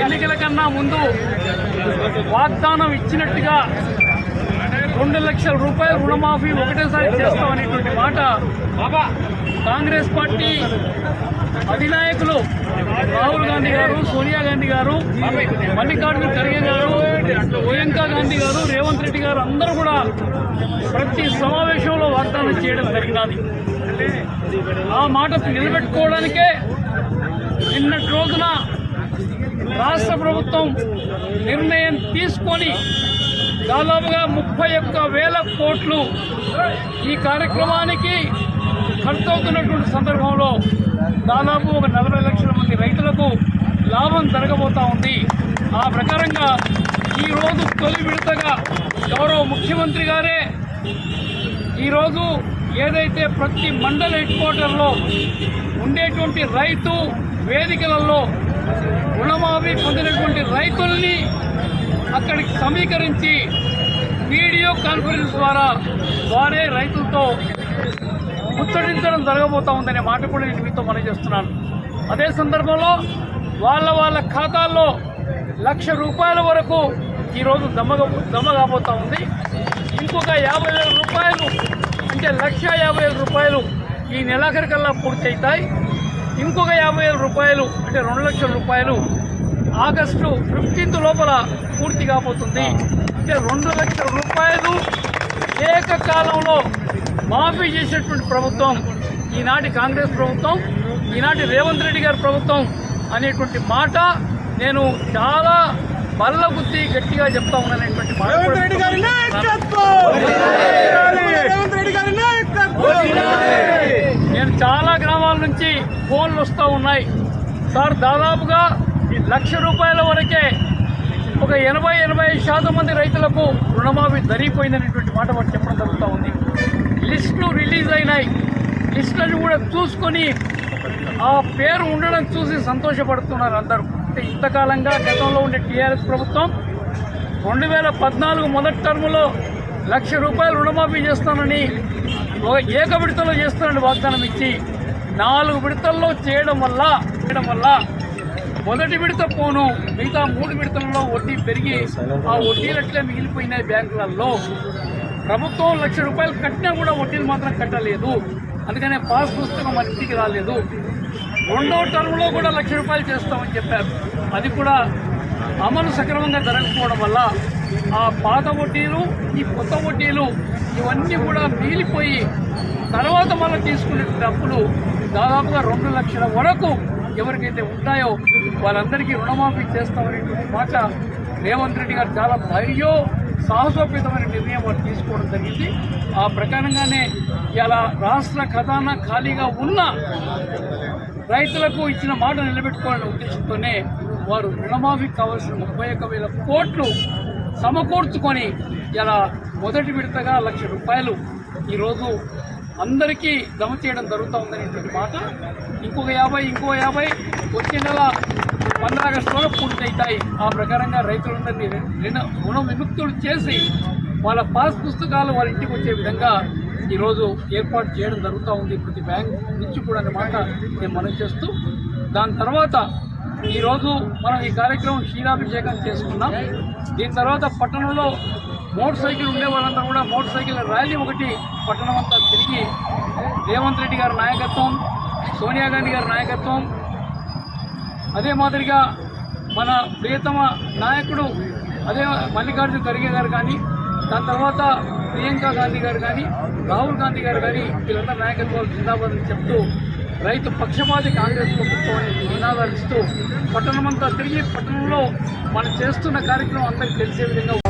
ఎన్నికల కన్నా ముందు వాగ్దానం ఇచ్చినట్టుగా రెండు లక్షల రూపాయల రుణమాఫీ ఒకటేసారి చేస్తామనేటువంటి మాట కాంగ్రెస్ పార్టీ అధినాయకులు రాహుల్ గాంధీ గారు సోనియా గాంధీ గారు మల్లికార్జున ఖర్గే గారు ప్రియాంక గాంధీ గారు రేవంత్ రెడ్డి గారు అందరూ కూడా ప్రతి సమావేశంలో వాగ్దానం చేయడం జరిగినది. ఆ మాట నిలబెట్టుకోవడానికే నిన్నటి రోజున రాష్ట్ర ప్రభుత్వం నిర్ణయం తీసుకొని దాదాపుగా ముప్పై ఒక్క వేల కోట్లు ఈ కార్యక్రమానికి ఖర్చు అవుతున్నటువంటి సందర్భంలో దాదాపు ఒక నలభై లక్షల మంది రైతులకు లాభం జరగబోతా ఉంది. ఆ ప్రకారంగా ఈరోజు తొలి విడతగా గౌరవ ముఖ్యమంత్రి గారే ఈరోజు ఏదైతే ప్రతి మండల హెడ్ క్వార్టర్లో ఉండేటువంటి రైతు వేదికలలో రుణమాఫీ పొందినటువంటి రైతుల్ని అక్కడికి సమీకరించి వీడియో కాన్ఫరెన్స్ ద్వారా వారే రైతులతో ముచ్చటించడం జరగబోతా ఉందనే మాట కూడా నేను మీతో మనం చేస్తున్నాను అదే సందర్భంలో వాళ్ళ వాళ్ళ ఖాతాల్లో లక్ష రూపాయల వరకు ఈరోజు జమ జమ కాబోతా ఉంది. ఇంకొక యాభై వేల రూపాయలు అంటే లక్ష యాభై వేల రూపాయలు ఈ నెలాఖరికల్లా పూర్తి పూర్తయితాయి ఇంకొక యాభై వేల రూపాయలు అంటే రెండు లక్షల రూపాయలు ఆగస్టు ఫిఫ్టీన్త్ లోపల పూర్తి కాబోతుంది. అంటే రెండు లక్షల రూపాయలు ఏకకాలంలో మాఫీ చేసేటువంటి ప్రభుత్వం ఈనాటి కాంగ్రెస్ ప్రభుత్వం ఈనాటి రేవంత్ రెడ్డి గారి ప్రభుత్వం అనేటువంటి మాట నేను చాలా బల్ల బుద్ధి గట్టిగా చెప్తా నాయకత్వం! నేను చాలా గ్రామాల నుంచి ఫోన్లు వస్తూ ఉన్నాయి. సార్ దాదాపుగా లక్ష రూపాయల వరకే ఒక ఎనభై ఎనభై ఐదు శాతం మంది రైతులకు రుణమాఫీ జరిగిపోయిందనేటువంటి మాట వారు చెప్పడం జరుగుతూ ఉంది. లిస్టులు రిలీజ్ అయినాయి. లిస్టులను కూడా చూసుకొని ఆ పేరు ఉండడం చూసి సంతోషపడుతున్నారు అందరూ. అంటే ఇంతకాలంగా గతంలో ఉండే టీఆర్ఎస్ ప్రభుత్వం రెండు వేల పద్నాలుగు మొదటి టర్ములో లక్ష రూపాయలు రుణమాఫీ చేస్తానని ఒక ఏక విడతలో చేస్తానని వాగ్దానం ఇచ్చి నాలుగు విడతల్లో చేయడం వల్ల చేయడం వల్ల మొదటి విడత పోను మిగతా మూడు విడతల్లో వడ్డీ పెరిగి ఆ వడ్డీలట్లే మిగిలిపోయినాయి బ్యాంకులలో. ప్రభుత్వం లక్ష రూపాయలు కట్టినా కూడా వడ్డీలు మాత్రం కట్టలేదు. అందుకనే పాస్ పుస్తకం మన ఇంటికి రాలేదు. రెండో టర్మ్లో కూడా లక్ష రూపాయలు చేస్తామని చెప్పారు. అది కూడా అమలు సక్రమంగా జరగకపోవడం వల్ల ఆ పాత వడ్డీలు ఈ కొత్త వడ్డీలు ఇవన్నీ కూడా మిగిలిపోయి తర్వాత మనం తీసుకునే డబ్బులు దాదాపుగా రెండు లక్షల వరకు ఎవరికైతే ఉంటాయో వాళ్ళందరికీ రుణమాఫీ చేస్తామనేటువంటి మాట రేవంత్ రెడ్డి గారు చాలా ధైర్యం సాహసోపేతమైన నిర్ణయం వారు తీసుకోవడం జరిగింది. ఆ ప్రకారంగానే ఇలా రాష్ట్ర ఖజానా ఖాళీగా ఉన్న రైతులకు ఇచ్చిన మాట నిలబెట్టుకోవాలనే ఉద్దేశంతోనే వారు రుణమాఫీకి కావాల్సిన ముప్పై ఒక్క వేల కోట్లు సమకూర్చుకొని ఇలా మొదటి విడతగా లక్ష రూపాయలు ఈరోజు అందరికీ జమ చేయడం జరుగుతూ ఉందనేటువంటి మాట. ఇంకొక యాభై ఇంకో యాభై వచ్చే నెల పంద్ర ఆగస్టులో పూర్తి ఆ ప్రకారంగా రైతులందరినీ రుణ రుణ విముక్తులు చేసి వాళ్ళ పాస్ పుస్తకాలు వాళ్ళ ఇంటికి వచ్చే విధంగా ఈరోజు ఏర్పాటు చేయడం జరుగుతూ ఉంది ప్రతి బ్యాంక్ నుంచి కూడా అన్నమాట నేను మనం చేస్తూ దాని తర్వాత ఈరోజు మనం ఈ కార్యక్రమం క్షీరాభిషేకం చేసుకున్నాం. దీని తర్వాత పట్టణంలో మోటార్ సైకిల్ ఉండే వాళ్ళంతా కూడా మోటార్ సైకిల్ ర్యాలీ ఒకటి పట్టణం అంతా తిరిగి రేవంత్ రెడ్డి గారి నాయకత్వం సోనియా గాంధీ గారి నాయకత్వం అదే మాదిరిగా మన ప్రియతమ నాయకుడు అదే మల్లికార్జున ఖర్గే గారు కానీ దాని తర్వాత ప్రియాంక గాంధీ గారు కానీ రాహుల్ గాంధీ గారు కానీ వీళ్ళందరూ నాయకత్వాలు జిందాబాద్ అని చెప్తూ రైతు పక్షపాతి కాంగ్రెస్ ప్రభుత్వం అనే నినాదాలు ఇస్తూ పట్టణమంతా తిరిగి పట్టణంలో మనం చేస్తున్న కార్యక్రమం అందరికీ తెలిసే విధంగా